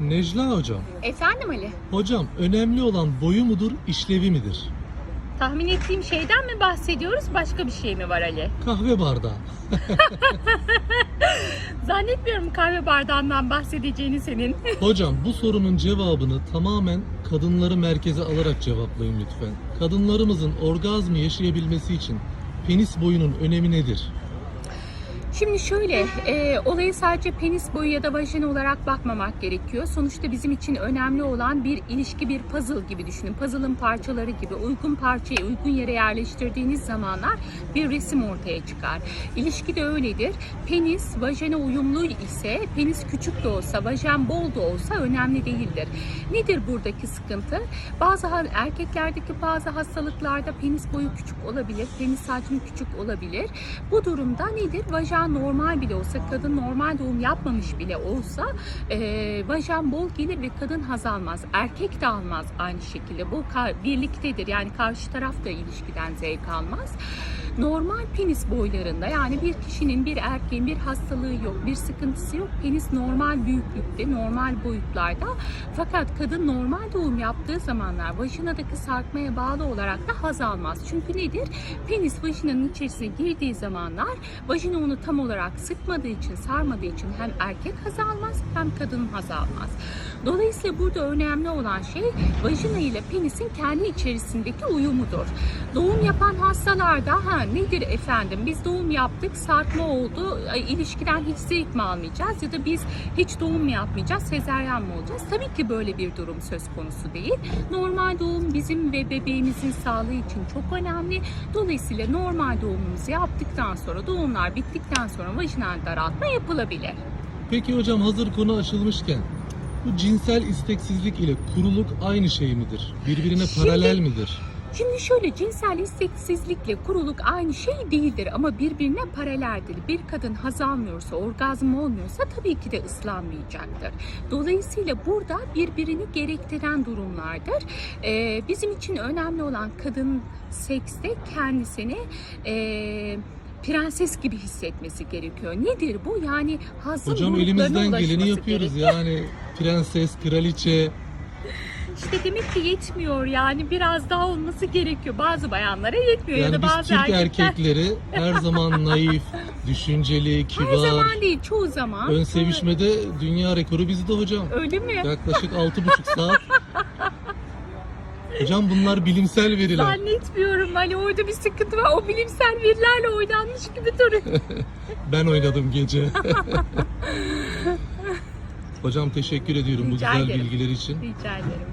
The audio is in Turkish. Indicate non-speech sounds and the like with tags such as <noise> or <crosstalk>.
Necla hocam, Efendim Ali? hocam önemli olan boyu mudur, işlevi midir? Tahmin ettiğim şeyden mi bahsediyoruz? Başka bir şey mi var Ali? Kahve bardağı. <laughs> Zannetmiyorum kahve bardağından bahsedeceğini senin. <laughs> Hocam bu sorunun cevabını tamamen kadınları merkeze alarak cevaplayın lütfen. Kadınlarımızın orgazmı yaşayabilmesi için penis boyunun önemi nedir? Şimdi şöyle, e, olaya sadece penis boyu ya da vajina olarak bakmamak gerekiyor. Sonuçta bizim için önemli olan bir ilişki, bir puzzle gibi düşünün. Puzzle'ın parçaları gibi uygun parçayı uygun yere yerleştirdiğiniz zamanlar bir resim ortaya çıkar. İlişki de öyledir. Penis, vajina uyumlu ise, penis küçük de olsa, vajen bol da olsa önemli değildir. Nedir buradaki sıkıntı? Bazı erkeklerdeki bazı hastalıklarda penis boyu küçük olabilir, penis hacmi küçük olabilir. Bu durumda nedir? Vajen normal bile olsa, kadın normal doğum yapmamış bile olsa e, vajen bol gelir ve kadın haz almaz. Erkek de almaz aynı şekilde. Bu birliktedir. Yani karşı taraf da ilişkiden zevk almaz. Normal penis boylarında yani bir kişinin bir erkeğin bir hastalığı yok, bir sıkıntısı yok. Penis normal büyüklükte, normal boyutlarda. Fakat kadın normal doğum yaptığı zamanlar vajinadaki sarkmaya bağlı olarak da haz almaz. Çünkü nedir? Penis vajinanın içerisine girdiği zamanlar vajina onu tam olarak sıkmadığı için, sarmadığı için hem erkek haz almaz hem kadın haz almaz. Dolayısıyla burada önemli olan şey vajina ile penisin kendi içerisindeki uyumudur. Doğum yapan hastalarda ha nedir efendim biz doğum yaptık sarkma oldu ilişkiden hiç zevk mi almayacağız ya da biz hiç doğum mu yapmayacağız sezeryan mı olacağız? Tabii ki böyle bir durum söz konusu değil. Normal doğum bizim ve bebeğimizin sağlığı için çok önemli. Dolayısıyla normal doğumumuzu yaptıktan sonra doğumlar bittikten sonra vajinal daraltma yapılabilir. Peki hocam hazır konu açılmışken bu cinsel isteksizlik ile kuruluk aynı şey midir? Birbirine Şimdi- paralel midir? Şimdi şöyle cinsel isteksizlikle kuruluk aynı şey değildir ama birbirine paraleldir. Bir kadın haz almıyorsa, orgazm olmuyorsa tabii ki de ıslanmayacaktır. Dolayısıyla burada birbirini gerektiren durumlardır. Ee, bizim için önemli olan kadın sekste kendisini eee prenses gibi hissetmesi gerekiyor. Nedir bu? Yani hazın Hocam elimizden geleni yapıyoruz gerekiyor. yani prenses, kraliçe. İşte demek ki yetmiyor yani biraz daha olması gerekiyor. Bazı bayanlara yetmiyor ya Yani da biz bazı Türk erkekler erkekleri her zaman <laughs> naif, düşünceli, her kibar. zaman değil çoğu zaman. Ön sevişmede dünya rekoru bizde hocam. Öyle mi? Yaklaşık 6,5 saat. <laughs> Hocam bunlar bilimsel veriler. Zannetmiyorum hani orada bir sıkıntı var. O bilimsel verilerle oynanmış gibi duruyor. <laughs> Ben oynadım gece. <laughs> Hocam teşekkür ediyorum bu Rica güzel ederim. bilgiler için. Rica ederim.